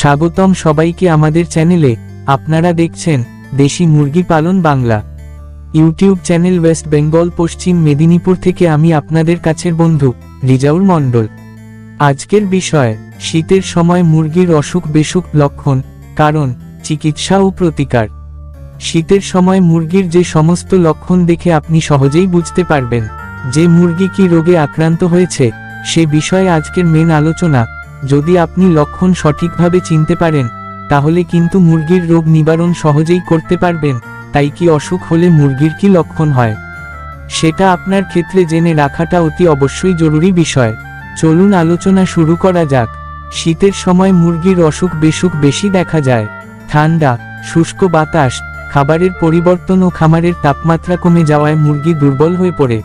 স্বাগতম সবাইকে আমাদের চ্যানেলে। আপনারা দেখছেন দেশি মুরগি পালন Bangla. YouTube channel West Bengal, Paschim Medinipur থেকে আমি আপনাদের কাছের বন্ধু রিজাউল মণ্ডল। আজকের বিষয়, শীতের সময় মুরগির অসুখ বেসুখ লক্ষণ, কারণ চিকিৎসা ও প্রতিকার। শীতের সময় মুরগির যে সমস্ত লক্ষণ দেখে আপনি সহজেই বুঝতে পারবেন, যে মুরগি কি রোগে আক্রান্ত হয়েছে, সে বিষয়ে আজকের মেন আলোচনা। যদি আপনি লক্ষণ সঠিকভাবে চিনতে পারেন, তাহলে কিন্তু মুরগির রোগ নিবারণ সহজেই করতে পারবেন, তাই কি অসুখ হলে মুরগির কি লক্ষণ হয়? সেটা আপনার ক্ষেত্রে জেনে রাখাটা অতি অবশ্যই জরুরি বিষয়। চলুন আলোচনা শুরু করা যাক। শীতের সময় মুরগির অসুখ বেসুখ বেশি দেখা যায়। ঠান্ডা, শুষ্ক বাতাস, খাবারের পরিবর্তন ও খামারের তাপমাত্রা কমে যাওয়ায় মুরগি দুর্বল হয়ে পড়ে।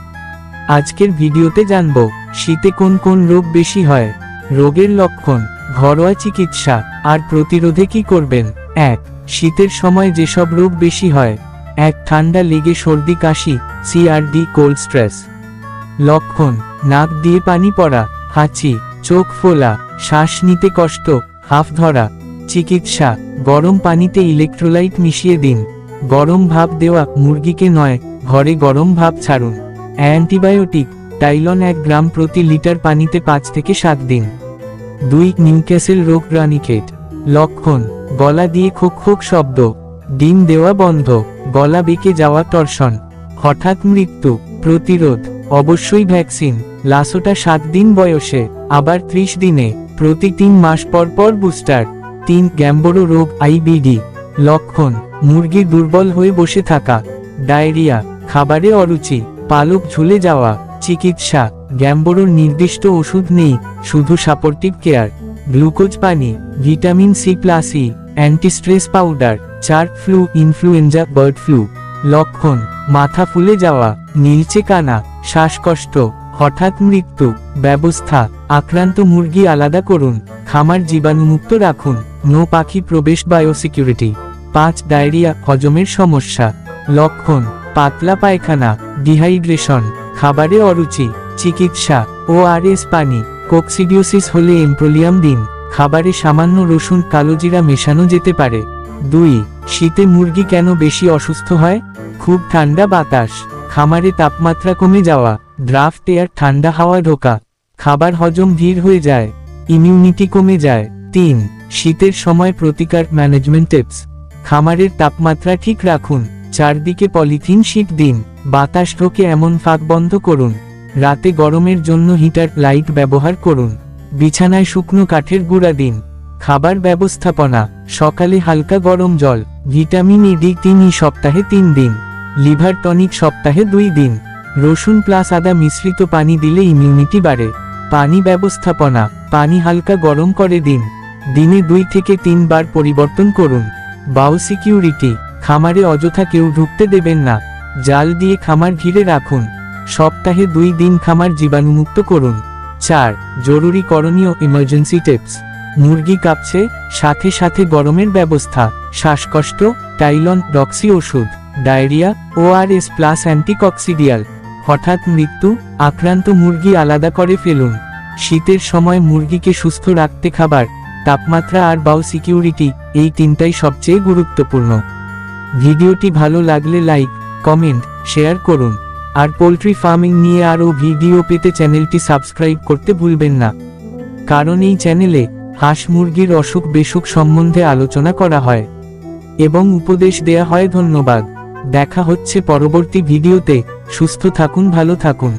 আজকের ভিডিওতে জানব, শীতে কোন কোন রোগ বেশি হয়। রোগের লক্ষণ, ঘরোয়া চিকিৎসা, আর প্রতিরোধে কি করবেন? এক, শীতের সময় যেসব রোগ বেশি হয়। এক, ঠান্ডা লেগে সর্দি, কাশি সিআরডি কোল্ড স্ট্রেস লক্ষণ, নাক দিয়ে পানি পড়া। হাঁচি, চোখ ফোলা। শ্বাস নিতে কষ্ট, হাফ ধরা। চিকিৎসা, গরম পানিতে ইলেকট্রোলাইট মিশিয়ে দিন। গরম ভাপ দেওয়া, মুরগিকে নয়, ঘরে গরম ভাপ ছাড়ুন। অ্যান্টিবায়োটিক টাইলন এক গ্রাম প্রতি লিটার পানিতে পাঁচ থেকে সাত দিন। দুই, নিউক্যাসেল রোগ রানিকেট লক্ষণ, গলা দিয়ে খোক খোক শব্দ। ডিম দেওয়া বন্ধ, গলা বেঁকে যাওয়া টর্শন। হঠাৎ মৃত্যু, প্রতিরোধ, অবশ্যই ভ্যাকসিন। লাসোটা সাত দিন বয়সে, আবার ত্রিশ দিনে, প্রতি তিন মাস পর পর বুস্টার। তিন, গ্যাম্বরো রোগ, আইবিডি। লক্ষণ, মুরগি দুর্বল হয়ে বসে থাকা। ডায়রিয়া, খাবারে অরুচি, পালক ঝুলে যাওয়া। চিকিৎসা, গ্যাম্বোরোর নির্দিষ্ট ওষুধ নেই, শুধু সাপোর্টিভ কেয়ার গ্লুকোজ পানি vitamin C plus E antistress powder চার ফ্লু ইনফ্লুয়েঞ্জা বার্ড ফ্লু লক্ষণ, মাথা ফুলে যাওয়া, নীলচে কানা, শ্বাসকষ্ট, হঠাৎ মৃত্যু, ব্যবস্থা, আক্রান্ত মুরগি আলাদা করুন, খামার জীবাণুমুক্ত রাখুন, নো পাখি প্রবেশ বায়োসিকিউরিটি পাঁচ ডায়রিয়া, হজমের সমস্যা, লক্ষণ, পাতলা পায়খানা ডিহাইড্রেশন খাবারে অরুচি, চিকিৎসা ও আর এস পানি, কোকসিডিওসিস হলে এমপ্রোলিয়াম দিন, খাবারে সামান্য রসুন কালোজিরা মেশানো যেতে পারে। দুই, শীতে মুরগি কেন বেশি অসুস্থ হয়? খুব ঠান্ডা বাতাস, খামারে তাপমাত্রা কমে যাওয়া, ড্রাফট এয়ার ঠান্ডা হাওয়া ঢোকা, খাবার হজম ধীর হয়ে যায়, ইমিউনিটি কমে যায়। তিন, শীতের সময় প্রতিকার ম্যানেজমেন্ট টিপস, খামারের তাপমাত্রা ঠিক রাখুন, চারদিকে পলিথিন শীট দিন। বাতাস ঢোকে এমন ফাঁক বন্ধ করুন। রাতে গরমের জন্য হিটার লাইট ব্যবহার করুন। বিছানায় শুকনো কাঠের গুঁড়া দিন। খাবার ব্যবস্থাপনা। সকালে হালকা গরম জল, ভিটামিন ই ডি তিন সপ্তাহে তিন দিন। লিভার টনিক সপ্তাহে দুই দিন। রসুন প্লাস আদা মিশ্রিত পানি দিলে ইমিউনিটি বাড়ে। পানি ব্যবস্থাপনা। পানি হালকা গরম করে দিন। দিনে দুই থেকে তিনবার পরিবর্তন করুন। বাউ সিকিউরিটি খামারে অযথা কেউ ঢুকতে দেবেন না। জাল দিয়ে খামার ঘিরে রাখুন। সপ্তাহে দুই দিন খামার জীবাণুমুক্ত করুন। চার, জরুরি করণীয় ইমার্জেন্সি টিপস মুরগি কাঁপছে, সাথে সাথে গরমের ব্যবস্থা। শ্বাসকষ্ট, টাইলন ডক্সি ওষুধ, ডায়রিয়া ওআরএস প্লাস অ্যান্টিকক্সিডিয়াল হঠাৎ মৃত্যু, আক্রান্ত মুরগি আলাদা করে ফেলুন। শীতের সময় মুরগিকে সুস্থ রাখতে খাবার। তাপমাত্রা আর বাউ সিকিউরিটি, এই তিনটাই সবচেয়ে গুরুত্বপূর্ণ। ভিডিওটি ভালো লাগলে লাইক কমেন্ট, শেয়ার করুন। আর পোলট্রি ফার্মিং নিয়ে আরও ভিডিও পেতে চ্যানেলটি সাবস্ক্রাইব করতে ভুলবেন না। কারণ এই চ্যানেলে হাঁস মুরগির অসুখ বেসুখ সম্বন্ধে আলোচনা করা হয়। এবং উপদেশ দেয়া হয় ধন্যবাদ। দেখা হচ্ছে পরবর্তী ভিডিওতে। সুস্থ থাকুন, ভালো থাকুন।